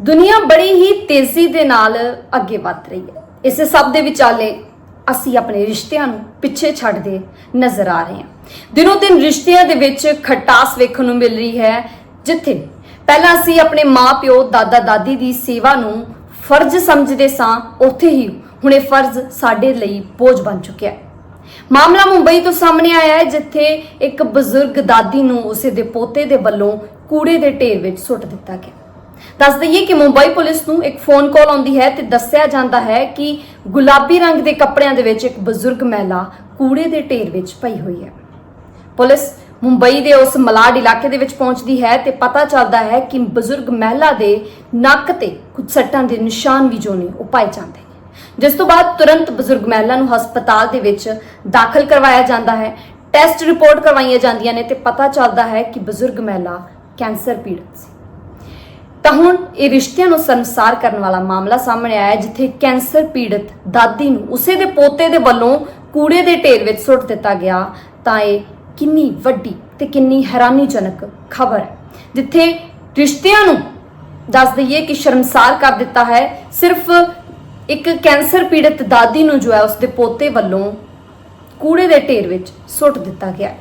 ਦੁਨੀਆ ਬੜੀ ਹੀ ਤੇਜ਼ੀ ਦੇ ਨਾਲ ਅੱਗੇ ਵੱਧ ਰਹੀ ਹੈ। ਇਸ ਸਭ ਦੇ ਵਿਚਾਲੇ ਅਸੀਂ ਆਪਣੇ ਰਿਸ਼ਤਿਆਂ ਨੂੰ ਪਿੱਛੇ ਛੱਡਦੇ ਨਜ਼ਰ ਆ ਰਹੇ ਹਾਂ। ਦਿਨੋ ਦਿਨ ਰਿਸ਼ਤਿਆਂ ਦੇ ਵਿੱਚ ਖਟਾਸ ਵੇਖਣ ਨੂੰ ਮਿਲ ਰਹੀ ਹੈ, ਜਿੱਥੇ ਪਹਿਲਾਂ ਅਸੀਂ ਆਪਣੇ ਮਾਪਿਓ ਦਾਦਾ, ਦਾਦੀ ਦੀ ਸੇਵਾ ਨੂੰ ਫਰਜ਼ ਸਮਝਦੇ ਸਾਂ, ਉੱਥੇ ਹੀ ਹੁਣ ਇਹ ਫਰਜ਼ ਸਾਡੇ ਲਈ ਬੋਝ ਬਣ ਚੁੱਕਿਆ ਹੈ। ਮਾਮਲਾ ਮੁੰਬਈ ਤੋਂ ਸਾਹਮਣੇ ਆਇਆ ਹੈ, ਜਿੱਥੇ ਇੱਕ ਬਜ਼ੁਰਗ ਦਾਦੀ ਨੂੰ ਉਸੇ ਦੇ ਪੋਤੇ ਦੇ ਵੱਲੋਂ ਕੂੜੇ ਦੇ ਢੇਰ ਵਿੱਚ ਸੁੱਟ ਦਿੱਤਾ ਗਿਆ। ਦੱਸ ਦਈਏ ਕਿ ਮੁੰਬਈ ਪੁਲਿਸ ਨੂੰ ਇੱਕ ਫੋਨ ਕਾਲ ਆਉਂਦੀ ਹੈ ਤੇ ਦੱਸਿਆ ਜਾਂਦਾ ਹੈ ਕਿ ਗੁਲਾਬੀ ਰੰਗ ਦੇ ਕੱਪੜਿਆਂ ਦੇ ਵਿੱਚ ਇੱਕ ਬਜ਼ੁਰਗ ਮਹਿਲਾ ਕੂੜੇ ਦੇ ਢੇਰ ਵਿੱਚ ਪਈ ਹੋਈ ਹੈ। ਪੁਲਿਸ ਮੁੰਬਈ ਦੇ ਉਸ ਮਲਾਡ ਇਲਾਕੇ ਦੇ ਵਿੱਚ ਪਹੁੰਚਦੀ ਹੈ ਤੇ ਪਤਾ ਚੱਲਦਾ ਹੈ ਕਿ ਬਜ਼ੁਰਗ ਮਹਿਲਾ ਦੇ ਨੱਕ ਤੇ ਕੁਝ ਸੱਟਾਂ ਦੇ ਨਿਸ਼ਾਨ ਵੀ ਜੋ ਨੇ ਉਹ ਪਾਏ ਜਾਂਦੇ ਨੇ। ਜਿਸ ਤੋਂ ਬਾਅਦ ਤੁਰੰਤ ਬਜ਼ੁਰਗ ਮਹਿਲਾ ਨੂੰ ਹਸਪਤਾਲ ਦੇ ਵਿੱਚ ਦਾਖਲ ਕਰਵਾਇਆ ਜਾਂਦਾ ਹੈ। ਟੈਸਟ ਰਿਪੋਰਟ ਕਰਵਾਈਆਂ ਜਾਂਦੀਆਂ ਨੇ ਤੇ ਪਤਾ ਚੱਲਦਾ ਹੈ ਕਿ ਬਜ਼ੁਰਗ ਮਹਿਲਾ ਕੈਂਸਰ ਪੀੜਤ ਸੀ। ਤਾਂ ਹੁਣ ਇਹ ਰਿਸ਼ਤਿਆਂ ਨੂੰ ਸੰਸਾਰ ਕਰਨ ਵਾਲਾ ਮਾਮਲਾ ਸਾਹਮਣੇ ਆਇਆ ਜਿੱਥੇ ਕੈਂਸਰ ਪੀੜਤ ਦਾਦੀ ਨੂੰ ਉਸੇ ਦੇ ਪੋਤੇ ਦੇ ਵੱਲੋਂ ਕੂੜੇ ਦੇ ਢੇਰ ਵਿੱਚ ਸੁੱਟ ਦਿੱਤਾ ਗਿਆ। ਤਾਂ ਇਹ ਕਿੰਨੀ ਵੱਡੀ ਤੇ ਕਿੰਨੀ ਹੈਰਾਨੀਜਨਕ ਖਬਰ ਹੈ, ਜਿੱਥੇ ਰਿਸ਼ਤਿਆਂ ਨੂੰ ਦੱਸ ਦਈਏ ਕਿ ਸ਼ਰਮਸਾਰ ਕਰ ਦਿੱਤਾ ਹੈ। ਸਿਰਫ ਇੱਕ ਕੈਂਸਰ ਪੀੜਤ ਦਾਦੀ ਨੂੰ ਜੋ ਹੈ ਉਸਦੇ ਪੋਤੇ ਵੱਲੋਂ ਕੂੜੇ ਦੇ ਢੇਰ ਵਿੱਚ ਸੁੱਟ ਦਿੱਤਾ ਗਿਆ ਹੈ।